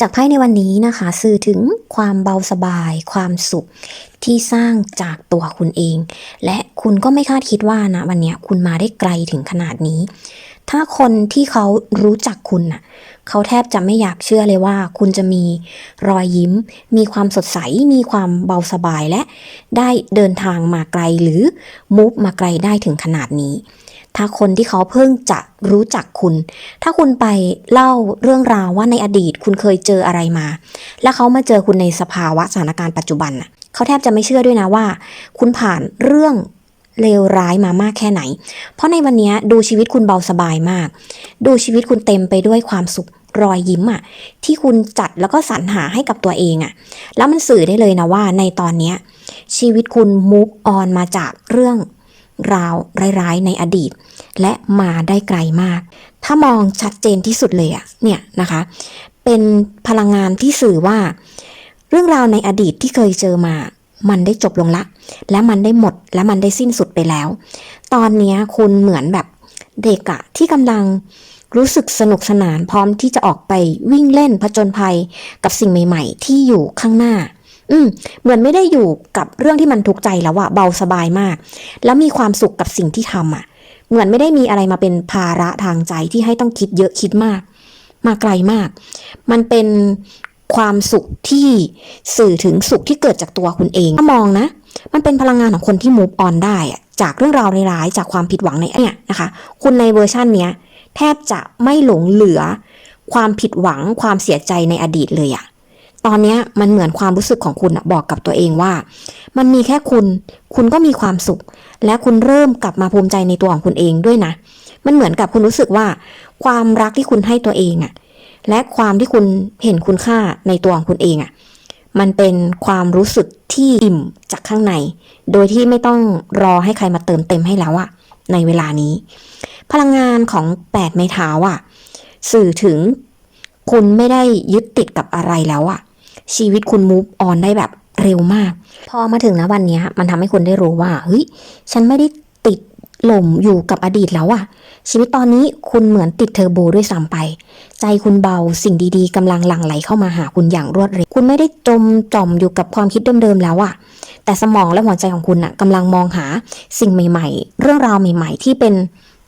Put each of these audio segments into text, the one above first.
จากไพ่ในวันนี้นะคะ สื่อถึงความเบาสบาย ความสุขที่สร้างจากตัวคุณเอง และคุณก็ไม่คาดคิดว่านะวันนี้คุณมาได้ไกลถึงขนาดนี้ ถ้าคนที่เขารู้จักคุณน่ะเขาแทบจะไม่อยากเชื่อเลยว่า คุณจะมีรอยยิ้ม มีความสดใส มีความเบาสบายและได้เดินทางมาไกลหรือมูฟมาไกลได้ถึงขนาดนี้ ถ้าคนที่เขาเพิ่งจะรู้จักคุณ ถ้าคุณไปเล่าเรื่องราวว่าในอดีตคุณเคยเจออะไรมา แล้วเขามาเจอคุณในสภาวะสถานการณ์ปัจจุบันน่ะเขาแทบจะไม่เชื่อด้วยนะว่า คุณผ่านเรื่อง เลวร้ายมามากแค่ไหน เพราะในวันนี้ดูชีวิตคุณเบาสบายมาก ดูชีวิตคุณเต็มไปด้วยความสุขรอยยิ้มอะที่คุณจัดแล้วก็สรรหาให้กับตัวเองอะแล้วมันสื่อได้เลยนะว่าในตอนนี้ชีวิตคุณ move on มาจากเรื่องราวร้ายๆในอดีต และมาได้ไกลมาก ถ้ามองชัดเจนที่สุดเลยอะเนี่ยนะคะ เป็นพลังงานที่สื่อว่า เรื่องราวในอดีตที่เคยเจอมา มันได้จบลงละ และมันได้หมดและมันได้สิ้นสุดไปแล้ว ตอนนี้คุณเหมือนแบบเด็กอะที่กำลังรู้สึกสนุกสนานพร้อมที่จะออกไปวิ่งเล่นผจญภัยกับสิ่งใหม่ ๆ ที่อยู่ข้างหน้า อืม เหมือนไม่ได้อยู่กับเรื่องที่มันทุกข์ใจแล้วอะเบาสบายมาก แล้วมีความสุขกับสิ่งที่ทำอะเหมือนไม่ได้มีอะไรมาเป็นภาระทางใจที่ให้ต้องคิดเยอะคิดมาก มาไกลมาก มันเป็น ความสุขที่สื่อถึงสุขที่เกิดจากตัวคุณเองถ้ามองนะ มันเป็นพลังงานของคนที่ move on ได้อะจากเรื่องราวร้ายๆจากความผิดหวังในเนี่ยนะคะ คุณในเวอร์ชันเนี้ยแทบจะไม่หลงเหลือ ความผิดหวังความเสียใจในอดีตเลยอะตอนนี้มันเหมือนความรู้สึกของคุณบอกกับตัวเองว่า มันมีแค่คุณ คุณก็มีความสุข และคุณเริ่มกลับมาภูมิใจในตัวของคุณเองด้วยนะ มันเหมือนกับคุณรู้สึกว่า ความรักที่คุณให้ตัวเองอะ และความที่คุณเห็นคุณค่าในตัวของคุณเองอะมันเป็นความรู้สึกที่อิ่มจากข้างใน โดยที่ไม่ต้องรอให้ใครมาเติมเต็มให้แล้วอะในเวลานี้ พลังงานของแปดไม้เท้าอะสื่อถึงคุณไม่ได้ยึดติดกับอะไรแล้วอะชีวิตคุณ move on ได้แบบเร็วมาก พอมาถึงนะวันนี้มันทำให้คุณได้รู้ว่าเฮ้ยฉันไม่ได้ติดหล่มอยู่กับอดีตแล้วอะชีวิตตอนนี้คุณเหมือนติดเทอร์โบด้วยซ้ำไป ใจคุณเบาสิ่งดีๆกำลังหลั่งไหลเข้ามาหาคุณอย่างรวดเร็ว คุณไม่ได้จมจอมอยู่กับความคิดเดิมๆแล้วอะแต่สมองและหัวใจของคุณอะกำลังมองหาสิ่งใหม่ ๆ เรื่องราวใหม่ ๆ ที่เป็น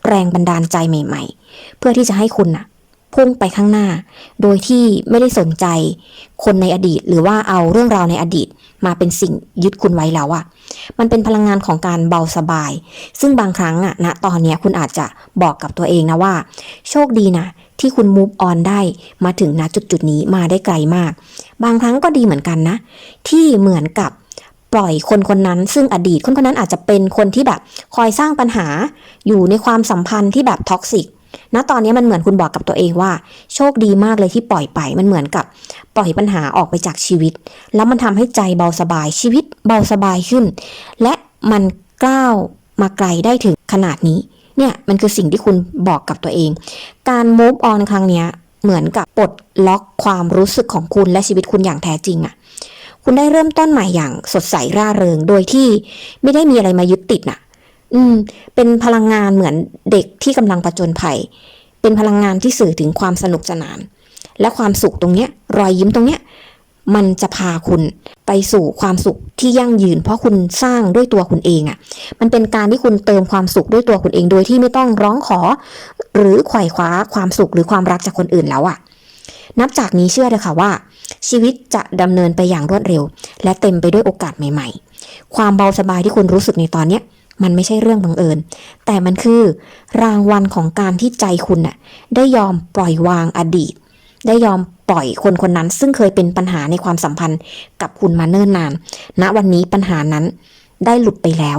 แรงบันดาลใจใหม่ ๆ เพื่อที่จะให้คุณอะพุ่งไปข้างหน้า โดยที่ไม่ได้สนใจคนในอดีต หรือว่าเอาเรื่องราวในอดีตมาเป็นสิ่งยึดคุณไว้แล้วอะมันเป็นพลังงานของการเบาสบาย ซึ่งบางครั้งอะณตอนนี้คุณอาจจะบอกกับตัวเองนะว่า โชคดีนะ ที่คุณ move on ได้มาถึงณจุดจุดนี้มาได้ไกลมาก บางครั้งก็ดีเหมือนกันนะ ที่เหมือนกับปล่อยคนคนนั้น ซึ่งอดีตคนคนนั้นอาจจะเป็นคนที่แบบคอยสร้างปัญหาอยู่ในความสัมพันธ์ที่แบบท็อกซิกณตอนนี้มันเหมือนคุณบอกกับตัวเองว่า โชคดีมากเลยที่ปล่อยไปมันเหมือนกับ ปล่อยปัญหาออกไปจากชีวิต แล้วมันทำให้ใจเบาสบายชีวิตเบาสบายขึ้น และมันก้าวมาไกลได้ถึงขนาดนี้ เนี่ยมันคือสิ่งที่คุณบอกกับตัวเอง การ move on ครั้งเนี้ยเหมือนกับปลดล็อกความรู้สึกของคุณและชีวิตคุณอย่างแท้จริงอะ่ะคุณได้เริ่มต้นใหม่อย่างสดใสร่าเริงโดยที่ไม่ได้มีอะไรมายึดติดน่ะ อืม เป็นพลังงานเหมือนเด็กที่กำลังประจนภัย เป็นพลังงานที่สื่อถึงความสนุกสนาน และความสุขตรงเนี้ย รอยยิ้มตรงเนี้ย มันจะพาคุณไปสู่ความสุขที่ยั่งยืน เพราะคุณสร้างด้วยตัวคุณเองอะ่ะ มันเป็นการที่คุณเติมความสุขด้วยตัวคุณเองโดยที่ไม่ต้องร้องขอ หรือไขว่คว้าความสุขหรือความรักจากคนอื่นแล้วอะ่ะ นับจากนี้เชื่อเลยค่ะว่า ชีวิตจะดำเนินไปอย่างรวดเร็ว และเต็มไปด้วยโอกาสใหม่ ๆ ความเบาสบายที่คุณรู้สึกในตอนเนี้ยมันไม่ใช่เรื่องบังเอิญ แต่มันคือรางวัลของการที่ใจคุณน่ะได้ยอมปล่อยวางอดีต ได้ยอม ปล่อยคนคนนั้น ซึ่งเคยเป็นปัญหาในความสัมพันธ์กับคุณมาเนิ่นนานณวันนี้ปัญหานั้นได้หลุดไปแล้ว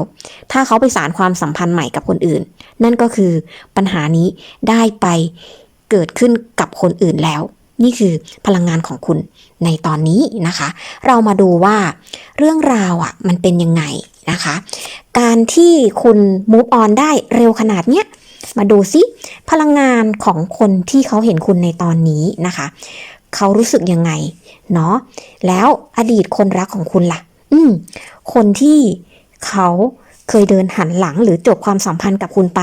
ถ้าเขาไปสารความสัมพันธ์ใหม่กับคนอื่น นั่นก็คือปัญหานี้ได้ไปเกิดขึ้นกับคนอื่นแล้ว นี่คือพลังงานของคุณในตอนนี้นะคะ เรามาดูว่าเรื่องราวอะมันเป็นยังไงนะคะ การที่คุณ move on ได้เร็วขนาดเนี้ย มาดูซิพลังงานของคนที่เขาเห็นคุณในตอนนี้นะคะ เขารู้สึกยังไงเนาะแล้วอดีตคนรักของคุณล่ะ อืม คนที่เขาเคยเดินหันหลังหรือจบความสัมพันธ์กับคุณไป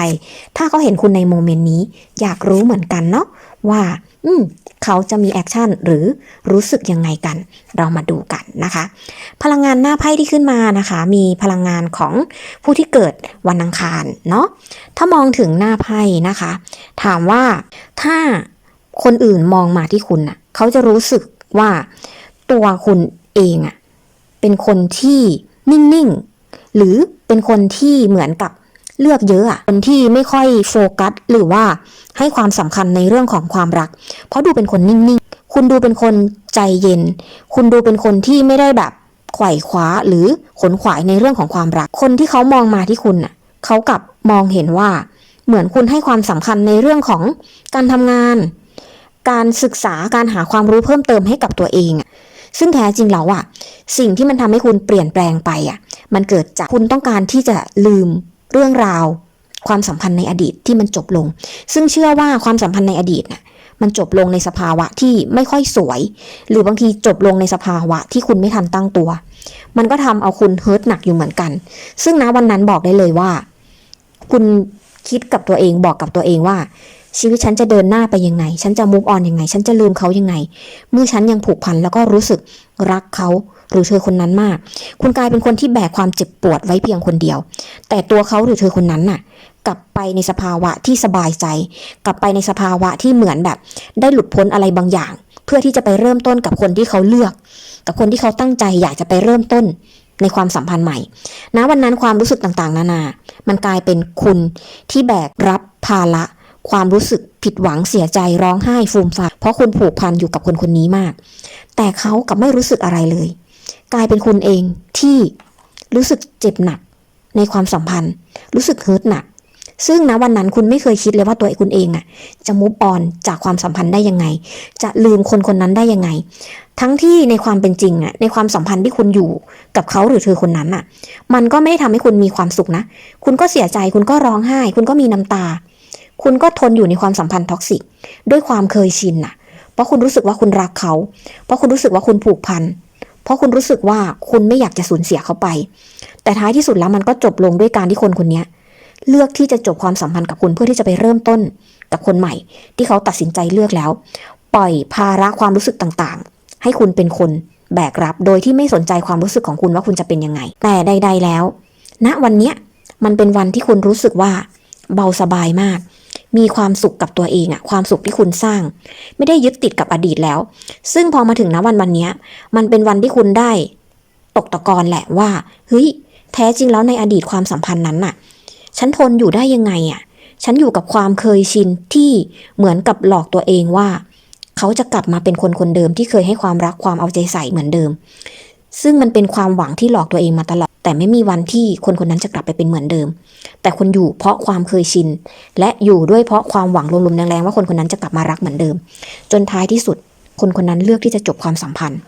ถ้าเขาเห็นคุณในโมเมนต์นี้ อยากรู้เหมือนกันเนาะว่าออืม เขาจะมีแอคชั่นหรือรู้สึกยังไงกัน เรามาดูกันนะคะ พลังงานหน้าไพ่ที่ขึ้นมานะคะ มีพลังงานของผู้ที่เกิดวันอังคารเนาะถ้ามองถึงหน้าไพ่นะคะ ถามว่าถ้า คนอื่นมองมาที่คุณน่ะ เขาจะรู้สึกว่าตัวคุณเองอะเป็นคนที่นิ่งๆ หรือเป็นคนที่เหมือนกับเลือกเยอะอะคนที่ไม่ค่อยโฟกัสหรือว่าให้ความสำคัญในเรื่องของความรัก เพราะดูเป็นคนนิ่งๆ คุณดูเป็นคนใจเย็น คุณดูเป็นคนที่ไม่ได้แบบไขว่คว้าหรือขนขวายในเรื่องของความรัก คนที่เขามองมาที่คุณน่ะเขากลับมองเห็นว่าเหมือนคุณให้ความสำคัญในเรื่องของการทำงาน การศึกษาการหาความรู้เพิ่มเติมให้กับตัวเองอะซึ่งแท้จริงแล้วอะสิ่งที่มันทำให้คุณเปลี่ยนแปลงไปอะมันเกิดจากคุณต้องการที่จะลืมเรื่องราว ความสัมพันธ์ในอดีตที่มันจบลง ซึ่งเชื่อว่าความสัมพันธ์ในอดีตน่ะมันจบลงในสภาวะที่ไม่ค่อยสวย หรือบางทีจบลงในสภาวะที่คุณไม่ทันตั้งตัว มันก็ทำเอาคุณเฮิร์ตหนักอยู่เหมือนกัน ซึ่งณวันนั้นบอกได้เลยว่า คุณคิดกับตัวเองบอกกับตัวเองว่า ชีวิตฉันจะเดินหน้าไปยังไง ฉันจะมุกออนยังไง ฉันจะลืมเขายังไง เมื่อฉันยังผูกพันแล้วก็รู้สึกรักเขาหรือเธอคนนั้นมาก คุณกลายเป็นคนที่แบกความเจ็บปวดไว้เพียงคนเดียว แต่ตัวเขาหรือเธอคนนั้นน่ะ กลับไปในสภาวะที่สบายใจ กลับไปในสภาวะที่เหมือนแบบ ได้หลุดพ้นอะไรบางอย่าง เพื่อที่จะไปเริ่มต้นกับคนที่เขาเลือก กับคนที่เขาตั้งใจอยากจะไปเริ่มต้นในความสัมพันธ์ใหม่ณวันนั้นความรู้สึกต่างๆ นานา มันกลายเป็นคุณที่แบกรับภาระ ความรู้สึกผิดหวังเสียใจร้องไห้ฟูมฟายเพราะคุณผูกพันอยู่กับคนคนนี้มาก แต่เขากลับไม่รู้สึกอะไรเลย กลายเป็นคุณเองที่รู้สึกเจ็บหนักในความสัมพันธ์ รู้สึกเฮิร์ตหนัก ซึ่งณวันนั้นคุณไม่เคยคิดเลยว่าตัวคุณเองอะจะมุฟออนจากความสัมพันธ์ได้ยังไง จะลืมคนคนนั้นได้ยังไง ทั้งที่ในความเป็นจริงอะในความสัมพันธ์ที่คุณอยู่กับเขาหรือเธอคนนั้นอะมันก็ไม่ได้ทำให้คุณมีความสุขนะ คุณก็เสียใจคุณก็ร้องไห้ คุณก็มีน้ำตา คุณก็ทนอยู่ในความสัมพันธ์ท็อกซิกด้วยความเคยชินน่ะ เพราะคุณรู้สึกว่าคุณรักเขา เพราะคุณรู้สึกว่าคุณผูกพัน เพราะคุณรู้สึกว่าคุณไม่อยากจะสูญเสียเขาไป แต่ท้ายที่สุดแล้วมันก็จบลงด้วยการที่คนคนนี้เลือกที่จะจบความสัมพันธ์กับคุณเพื่อที่จะไปเริ่มต้นกับคนใหม่ ที่เขาตัดสินใจเลือกแล้ว ปล่อยภาระความรู้สึกต่างๆ ให้คุณเป็นคนแบกรับ โดยที่ไม่สนใจความรู้สึกของคุณว่าคุณจะเป็นยังไง แต่ใด ๆแล้วณวันเนี้ยมันเป็นวันที่คุณรู้สึกว่าเบาสบายมาก มีความสุขกับตัวเองอะความสุขที่คุณสร้าง ไม่ได้ยึดติดกับอดีตแล้ว ซึ่งพอมาถึงณวันวันนี้มันเป็นวันที่คุณได้ ตกตะกอนแหละว่าเฮ้ยแท้จริงแล้วในอดีตความสัมพันธ์นั้นน่ะ ฉันทนอยู่ได้ยังไงอะฉันอยู่กับความเคยชินที่เหมือนกับหลอกตัวเองว่า เขาจะกลับมาเป็นคนคนเดิมที่เคยให้ความรักความเอาใจใส่เหมือนเดิม ซึ่งมันเป็นความหวังที่หลอกตัวเองมาตลอด แต่ไม่มีวันที่คนคนนั้นจะกลับไปเป็นเหมือนเดิม แต่คนอยู่เพราะความเคยชิน และอยู่ด้วยเพราะความหวังลมๆแรงๆว่าคนคนนั้นจะกลับมารักเหมือนเดิม จนท้ายที่สุด คนคนนั้นเลือกที่จะจบความสัมพันธ์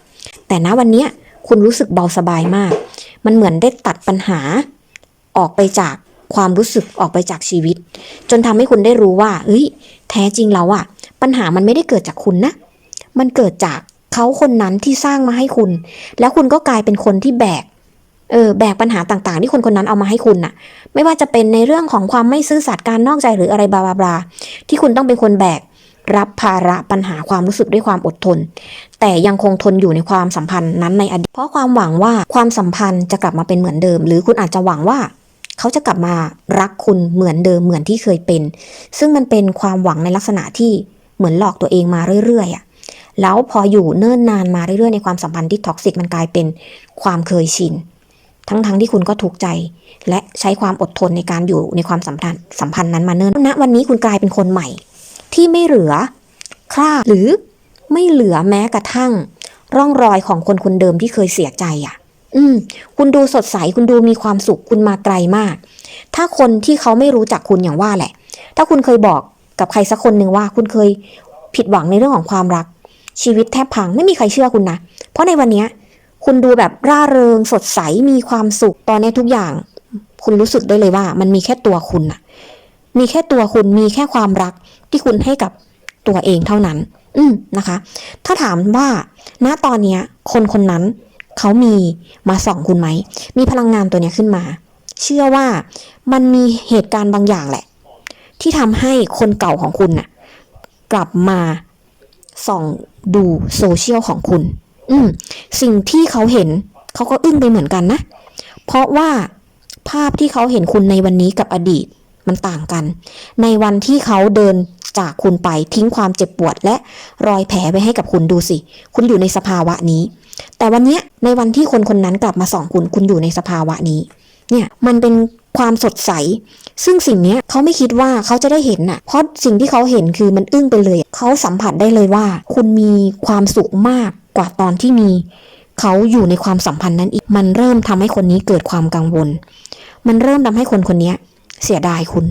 แต่ณวันนี้คุณรู้สึกเบาสบายมาก มันเหมือนได้ตัดปัญหา ออกไปจากความรู้สึกออกไปจากชีวิต จนทำให้คุณได้รู้ว่าเฮ้ย แท้จริงแล้วอะปัญหามันไม่ได้เกิดจากคุณนะ มันเกิดจากเขาคนนั้นที่สร้างมาให้คุณ แล้วคุณก็กลายเป็นคนที่แบก เออแบกปัญหาต่างๆ ที่คนคนนั้นเอามาให้คุณน่ะ ไม่ว่าจะเป็นในเรื่องของความไม่ซื่อสัตย์การนอกใจหรืออะไรบลาบลาบาที่คุณต้องเป็นคนแบกรับภาระปัญหาความรู้สึกด้วยความอดทน แต่ยังคงทนอยู่ในความสัมพันธ์นั้นในอดีตเพราะความหวังว่าความสัมพันธ์จะกลับมาเป็นเหมือนเดิม หรือคุณอาจจะหวังว่าเขาจะกลับมารักคุณเหมือนเดิมเหมือนที่เคยเป็น ซึ่งมันเป็นความหวังในลักษณะที่เหมือนหลอกตัวเองมาเรื่อยๆอะแล้วพออยู่เนิ่นนานมาเรื่อยๆในความสัมพันธ์ที่ท็อกซิกมันกลายเป็นความเคยชิน ทั้งๆที่คุณก็ถูกใจ และใช้ความอดทนในการอยู่ในความสัมพันธ์สัมพันธ์นั้นมาเนิ่นณวันนี้คุณกลายเป็นคนใหม่ ที่ไม่เหลือคราบหรือไม่เหลือแม้กระทั่ง ร่องรอยของคนคนเดิมที่เคยเสียใจอะ อืม คุณดูสดใสคุณดูมีความสุขคุณมาไกลมาก ถ้าคนที่เขาไม่รู้จักคุณอย่างว่าแหละ ถ้าคุณเคยบอกกับใครสักคนหนึ่งว่า คุณเคยผิดหวังในเรื่องของความรัก ชีวิตแทบพังไม่มีใครเชื่อคุณนะเพราะในวันนี้ คุณดูแบบร่าเริงสดใสมีความสุขตอนนี้ทุกอย่าง คุณรู้สึกได้เลยว่า มันมีแค่ตัวคุณน่ะมีแค่ตัวคุณมีแค่ความรักที่คุณให้กับตัวเองเท่านั้น อืมนะคะ ถ้าถามว่าณตอนเนี้ย คนคนนั้นเขามีมาส่องคุณไหม มีพลังงานตัวเนี้ยขึ้นมา เชื่อว่ามันมีเหตุการณ์บางอย่างแหละ ที่ทำให้คนเก่าของคุณน่ะ กลับมาส่องดูโซเชียลของคุณ อืมสิ่งที่เขาเห็นเขาก็อึ้งไปเหมือนกันนะ เพราะว่าภาพที่เขาเห็นคุณในวันนี้กับอดีตมันต่างกัน ในวันที่เขาเดินจากคุณไปทิ้งความเจ็บปวดและรอยแผลไว้ให้กับคุณดูสิ คุณอยู่ในสภาวะนี้ แต่วันนี้ในวันที่คนคนนั้นกลับมาส่องคุณ คุณอยู่ในสภาวะนี้ เนี่ยมันเป็นความสดใส ซึ่งสิ่งนี้เขาไม่คิดว่าเขาจะได้เห็นน่ะ เพราะสิ่งที่เขาเห็นคือมันอึ้งไปเลย เขาสัมผัสได้เลยว่า คุณมีความสุขมาก กว่าตอนที่มี เขาอยู่ในความสัมพันธ์นั้นอีก มันเริ่มทำให้คนนี้เกิดความกังวล มันเริ่มทำให้คนคนนี้เสียดายคุณ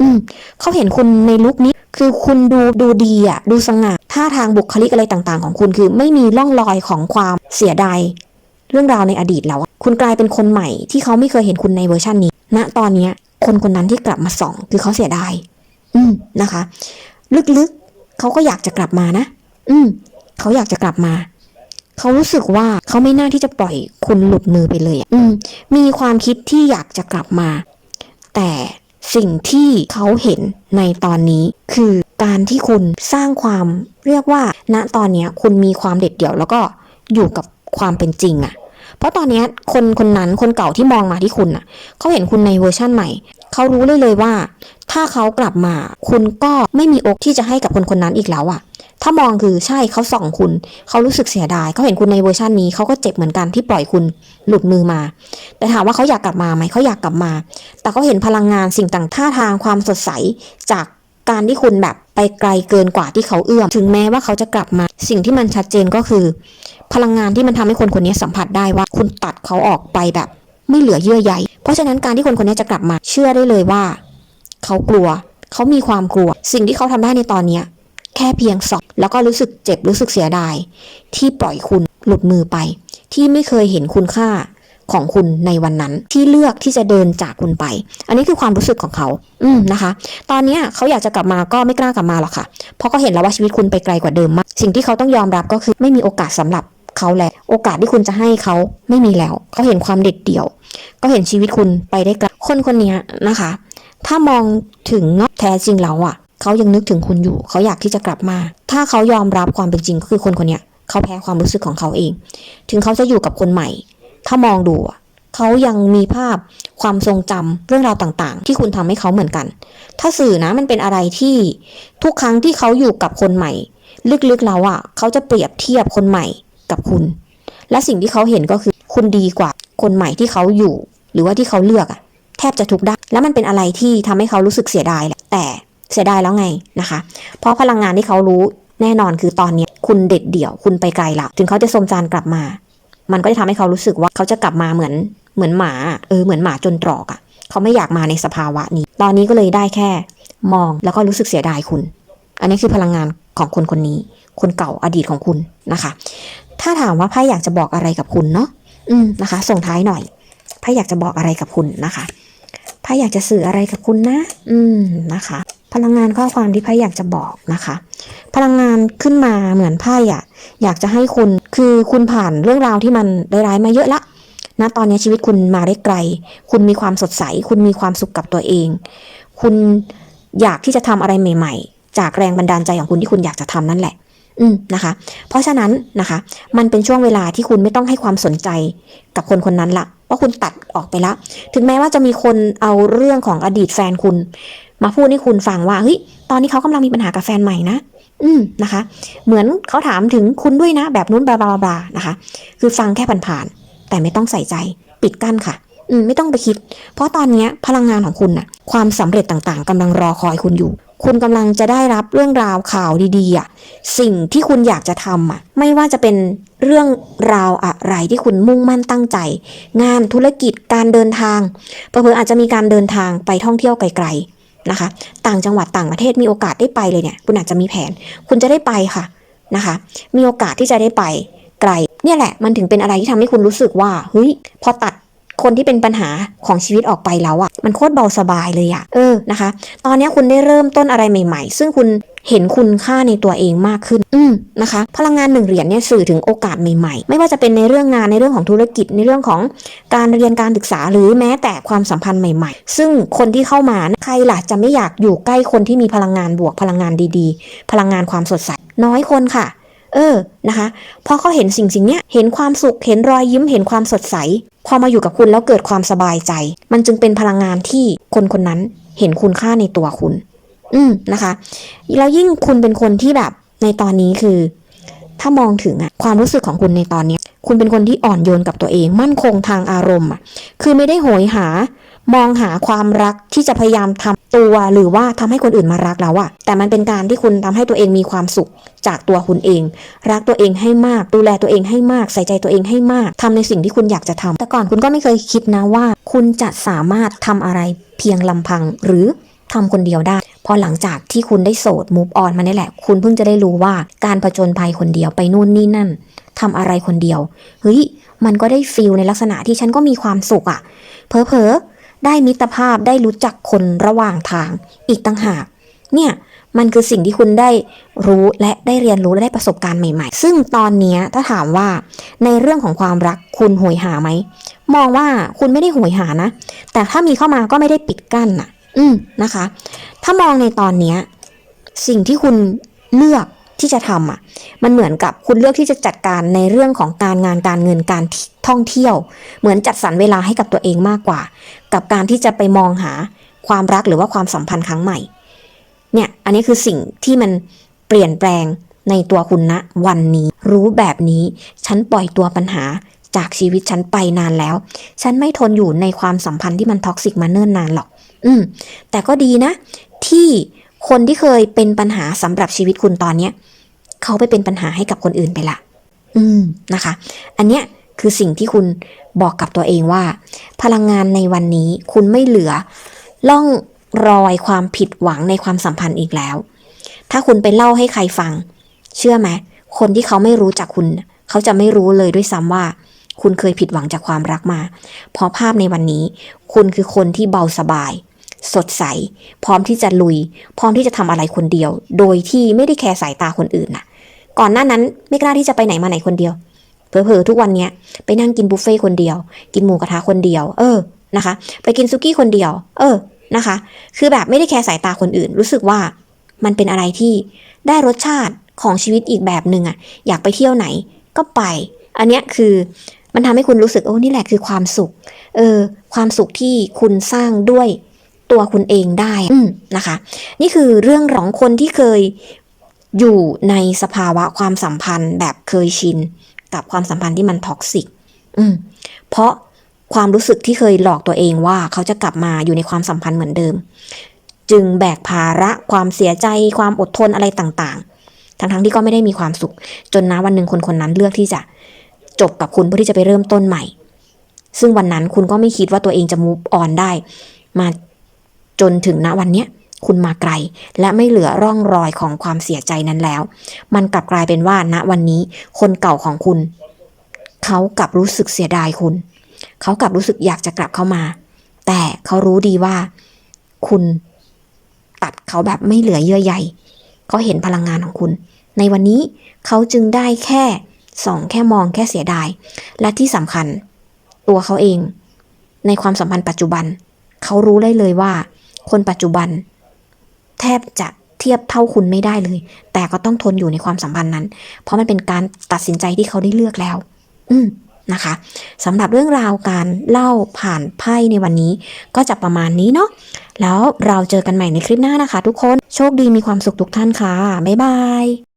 อืมเขาเห็นคุณในลุคนี้ คือคุณดูดูดีอะดูสง่าท่าทางบุคลิกอะไรต่างๆ ของคุณคือไม่มีร่องรอยของความเสียดายเรื่องราวในอดีตแล้ว คุณกลายเป็นคนใหม่ที่เขาไม่เคยเห็นคุณในเวอร์ชันนี้ณตอนเนี้ย คนคนนั้นที่กลับมาส่อง คือเขาเสียดาย อืมนะคะ ลึกๆเขาก็อยากจะกลับมานะ อืม เขาอยากจะกลับมา เขารู้สึกว่าเขาไม่น่าที่จะปล่อยคุณหลุดมือไปเลยอะอืม มีความคิดที่อยากจะกลับมา แต่สิ่งที่เขาเห็นในตอนนี้คือการที่คุณสร้างความเรียกว่า ณตอนนี้คุณมีความเด็ดเดี่ยว แล้วก็อยู่กับความเป็นจริงอะเพราะตอนนี้คนคนนั้นคนเก่าที่มองมาที่คุณอะเขาเห็นคุณในเวอร์ชั่นใหม่เขารู้เลยเลยว่า ถ้าเขากลับมา คุณก็ไม่มีโอกที่จะให้กับคนคนนั้นอีกแล้วอะ ถ้ามองคือใช่เขาส่องคุณ เขารู้สึกเสียดายเขาเห็นคุณในเวอร์ชันนี้เขาก็เจ็บเหมือนกันที่ปล่อยคุณหลุดมือมา แต่ถามว่าเขาอยากกลับมาไหมเขาอยากกลับมา แต่เขาเห็นพลังงานสิ่งต่างท่าทางความสดใสจากการที่คุณแบบไปไกลเกินกว่าที่เขาเอื้อมถึงแม้ว่าเขาจะกลับมา สิ่งที่มันชัดเจนก็คือ พลังงานที่มันทำให้คนคนนี้สัมผัสได้ว่าคุณตัดเขาออกไปแบบ ไม่เหลือเยื่อใยเพราะฉะนั้นการที่คนคนนี้จะกลับมา เชื่อได้เลยว่า เขากลัว เขามีความกลัว สิ่งที่เขาทำได้ในตอนเนี้ย แค่เพียงสองแล้วก็รู้สึกเจ็บรู้สึกเสียดาย ที่ปล่อยคุณหลุดมือไป ที่ไม่เคยเห็นคุณค่าของคุณในวันนั้นที่เลือกที่จะเดินจากคุณไป อันนี้คือความรู้สึกของเขา อืมนะคะ ตอนนี้เขาอยากจะกลับมาก็ไม่กล้ากลับมาหรอกค่ะ เพราะเขาเห็นแล้วว่าชีวิตคุณไปไกลกว่าเดิมมาก สิ่งที่เขาต้องยอมรับก็คือไม่มีโอกาสสำหรับเขาแล้ว โอกาสที่คุณจะให้เขาไม่มีแล้ว เขาเห็นความเด็ดเดี่ยว ก็เห็นชีวิตคุณไปได้ไกลคนคนนี้นะคะ ถ้ามองถึงแท้จริงแล้วอะ เขายังนึกถึงคุณอยู่ เขาอยากที่จะกลับมา ถ้าเขายอมรับความเป็นจริงก็คือคนคนนี้เขาแพ้ความรู้สึกของเขาเอง ถึงเขาจะอยู่กับคนใหม่ ถ้ามองดูเขายังมีภาพความทรงจำเรื่องราวต่างๆ ที่คุณทำให้เขาเหมือนกัน ถ้าสื่อนะมันเป็นอะไรที่ทุกครั้งที่เขาอยู่กับคนใหม่ ลึกๆแล้วอะ เขาจะเปรียบเทียบคนใหม่กับคุณ และสิ่งที่เขาเห็นก็คือคุณดีกว่าคนใหม่ที่เขาอยู่ หรือว่าที่เขาเลือกอะแทบจะทุกด้านแล้วมันเป็นอะไรที่ทำให้เขารู้สึกเสียดายแหละแต่ เสียดายแล้วไงนะคะ เพราะพลังงานที่เขารู้แน่นอนคือตอนนี้คุณเด็ดเดี่ยวคุณไปไกลละถึงเขาจะสมจานกลับมา มันก็จะทำให้เขารู้สึกว่าเขาจะกลับมาเหมือนเหมือนหมาเออเหมือนหมาจนตรอกอะ่ะ เขาไม่อยากมาในสภาวะนี้ ตอนนี้ก็เลยได้แค่ มองแล้วก็รู้สึกเสียดายคุณ อันนี้คือพลังงานของคนคนนี้ คนเก่าอดีตของคุณนะคะ ถ้าถามว่าไพ่อยากจะบอกอะไรกับคุณเนาะอืมนะคะ ส่งท้ายหน่อยไพ่อยากจะบอกอะไรกับคุณนะคะไพ่อยากจะสื่ออะไรกับคุณนะ อืมนะคะ พลังงานข้อความที่ไพ่อยากจะบอกนะคะ พลังงานขึ้นมาเหมือนไพ่อะอยากจะให้คุณคือคุณผ่านเรื่องราวที่มันร้ายๆมาเยอะละนะตอนนี้ชีวิตคุณมาได้ไกล คุณมีความสดใส คุณมีความสุขกับตัวเอง คุณอยากที่จะทำอะไรใหม่ ๆ จากแรงบันดาลใจของคุณที่คุณอยากจะทำนั่นแหละ อืมนะคะ เพราะฉะนั้นนะคะ มันเป็นช่วงเวลาที่คุณไม่ต้องให้ความสนใจกับคนคนนั้นละเพราะคุณตัดออกไปละ ถึงแม้ว่าจะมีคนเอาเรื่องของอดีตแฟนคุณ มาพูดให้คุณฟังว่าเฮ้ยตอนนี้เขากำลังมีปัญหากับแฟนใหม่นะ อืมนะคะ เหมือนเขาถามถึงคุณด้วยนะ แบบนู้นบลาบลาบลานะคะ คือฟังแค่ผ่านๆแต่ไม่ต้องใส่ใจปิดกั้นค่ะอืมไม่ต้องไปคิด เพราะตอนนี้พลังงานของคุณน่ะ ความสำเร็จต่างๆกำลังรอคอยคุณอยู่ คุณกำลังจะได้รับเรื่องราวข่าวดีๆอะสิ่งที่คุณอยากจะทำอะ ไม่ว่าจะเป็นเรื่องราวอะไรที่คุณมุ่งมั่นตั้งใจ งานธุรกิจการเดินทางเผื่ออาจจะมีการเดินทางไปท่องเที่ยวไกลๆ นะคะ ต่างจังหวัดต่างประเทศมีโอกาสได้ไปเลยเนี่ย คุณอาจจะมีแผน คุณจะได้ไปค่ะนะคะ มีโอกาสที่จะได้ไปไกล เนี่ยแหละมันถึงเป็นอะไรที่ทำให้คุณรู้สึกว่าเฮ้ยพอตัด คนที่เป็นปัญหาของชีวิตออกไปแล้วอะมันโคตรเบาสบายเลยอะเออนะคะ ตอนนี้คุณได้เริ่มต้นอะไรใหม่ ๆ ซึ่งคุณเห็นคุณค่าในตัวเองมากขึ้น อืมนะคะ พลังงานหนึ่งเหรียญเนี่ยสื่อถึงโอกาสใหม่ๆ ไม่ว่าจะเป็นในเรื่องงานในเรื่องของธุรกิจในเรื่องของการเรียนการศึกษาหรือแม้แต่ความสัมพันธ์ใหม่ ๆ ซึ่งคนที่เข้ามาใครล่ะจะไม่อยากอยู่ใกล้คนที่มีพลังงานบวกพลังงานดีๆ พลังงานความสดใสน้อยคนค่ะ เออนะคะพอเขาเห็นสิ่งสิ่งเนี้ยเห็นความสุขเห็นรอยยิ้มเห็นความสดใส พอมาอยู่กับคุณแล้วเกิดความสบายใจ มันจึงเป็นพลังงานที่คนคนนั้นเห็นคุณค่าในตัวคุณ อืมนะคะแล้วยิ่งคุณเป็นคนที่แบบในตอนนี้คือ ถ้ามองถึงอะความรู้สึกของคุณในตอนนี้ คุณเป็นคนที่อ่อนโยนกับตัวเอง มั่นคงทางอารมณ์อะคือไม่ได้โหยหา มองหาความรักที่จะพยายามทำตัวหรือว่าทำให้คนอื่นมารักเราอะแต่มันเป็นการที่คุณทำให้ตัวเองมีความสุขจากตัวคุณเอง รักตัวเองให้มาก ดูแลตัวเองให้มาก ใส่ใจตัวเองให้มากทำในสิ่งที่คุณอยากจะทำแต่ก่อนคุณก็ไม่เคยคิดนะว่า คุณจะสามารถทำอะไรเพียงลำพังหรือทำคนเดียวได้ พอหลังจากที่คุณได้โสดมูฟออนมานี่แหละ คุณเพิ่งจะได้รู้ว่าการผจญภัยคนเดียวไปนู่นนี่นั่นทำอะไรคนเดียว เฮ้ย มันก็ได้ฟีลในลักษณะที่ฉันก็มีความสุขอะเผลอ ได้มิตรภาพได้รู้จักคนระหว่างทางอีกต่างหาก เนี่ยมันคือสิ่งที่คุณได้รู้และได้เรียนรู้และได้ประสบการณ์ใหม่ๆ ซึ่งตอนนี้ถ้าถามว่าในเรื่องของความรักคุณโหยหาไหม มองว่าคุณไม่ได้โหยหานะ แต่ถ้ามีเข้ามาก็ไม่ได้ปิดกั้นน่ะ อืมนะคะ ถ้ามองในตอนนี้สิ่งที่คุณเลือกที่จะทำอะ มันเหมือนกับคุณเลือกที่จะจัดการในเรื่องของการงานการเงินการท่องเที่ยว เหมือนจัดสรรเวลาให้กับตัวเองมากกว่า กับการที่จะไปมองหาความรักหรือว่าความสัมพันธ์ครั้งใหม่ เนี่ย อันนี้คือสิ่งที่มันเปลี่ยนแปลงในตัวคุณณวันนี้ รู้แบบนี้ ฉันปล่อยตัวปัญหาจากชีวิตฉันไปนานแล้ว ฉันไม่ทนอยู่ในความสัมพันธ์ที่มันท็อกซิกมาเนิ่นนานหรอก อืม แต่ก็ดีนะ ที่คนที่เคยเป็นปัญหาสำหรับชีวิตคุณตอนเนี้ยเขาไปเป็นปัญหาให้กับคนอื่นไปละ อืมนะคะ อันเนี้ย คือสิ่งที่คุณบอกกับตัวเองว่า พลังงานในวันนี้คุณไม่เหลือล่องรอยความผิดหวังในความสัมพันธ์อีกแล้ว ถ้าคุณไปเล่าให้ใครฟัง เชื่อไหมคนที่เขาไม่รู้จักคุณ เขาจะไม่รู้เลยด้วยซ้ำว่า คุณเคยผิดหวังจากความรักมา เพราะภาพในวันนี้ คุณคือคนที่เบาสบาย สดใส พร้อมที่จะลุย พร้อมที่จะทำอะไรคนเดียว โดยที่ไม่ได้แคร์สายตาคนอื่นน่ะก่อนหน้านั้นไม่กล้าที่จะไปไหนมาไหนคนเดียว เผลอๆทุกวันเนี้ยไปนั่งกินบุฟเฟ่ต์คนเดียว กินหมูกระทะคนเดียว เออนะคะ ไปกินซุกี้คนเดียว เออนะคะ คือแบบไม่ได้แคร์สายตาคนอื่น รู้สึกว่ามันเป็นอะไรที่ได้รสชาติของชีวิตอีกแบบหนึ่งอะอยากไปเที่ยวไหนก็ไป อันเนี้ยคือมันทำให้คุณรู้สึกโอ้นี่แหละคือความสุข เออ ความสุขที่คุณสร้างด้วยตัวคุณเองได้นะคะ นี่คือเรื่องของคนที่เคยอยู่ในสภาวะความสัมพันธ์แบบเคยชิน กับความสัมพันธ์ที่มันท็อกซิกอืมเพราะความรู้สึกที่เคยหลอกตัวเองว่าเขาจะกลับมาอยู่ในความสัมพันธ์เหมือนเดิม จึงแบกภาระความเสียใจความอดทนอะไรต่างๆ ทั้งๆที่ก็ไม่ได้มีความสุข จนนะวันหนึ่งคนคนนั้นเลือกที่จะจบกับคุณเพื่อที่จะไปเริ่มต้นใหม่ ซึ่งวันนั้นคุณก็ไม่คิดว่าตัวเองจะมูฟออนได้ มาจนถึงณวันเนี้ย คุณมาไกล และไม่เหลือร่องรอยของความเสียใจนั้นแล้ว มันกลับกลายเป็นว่าณวันนี้คนเก่าของคุณ เขากลับรู้สึกเสียดายคุณ เขากลับรู้สึกอยากจะกลับเข้ามา แต่เขารู้ดีว่า คุณตัดเขาแบบไม่เหลือเยื่อใยเขาเห็นพลังงานของคุณ ในวันนี้เขาจึงได้แค่ส่องแค่มองแค่เสียดาย และที่สำคัญ ตัวเขาเอง ในความสัมพันธ์ปัจจุบัน เขารู้ได้เลยว่า คนปัจจุบัน แทบจะเทียบเท่าคุณไม่ได้เลย แต่ก็ต้องทนอยู่ในความสัมพันธ์นั้น เพราะมันเป็นการตัดสินใจที่เขาได้เลือกแล้ว อืมนะคะสำหรับเรื่องราวการเล่าผ่านไพ่ในวันนี้ ก็จะประมาณนี้เนาะแล้วเราเจอกันใหม่ในคลิปหน้านะคะ ทุกคนโชคดีมีความสุขทุกท่านค่ะบ๊ายบาย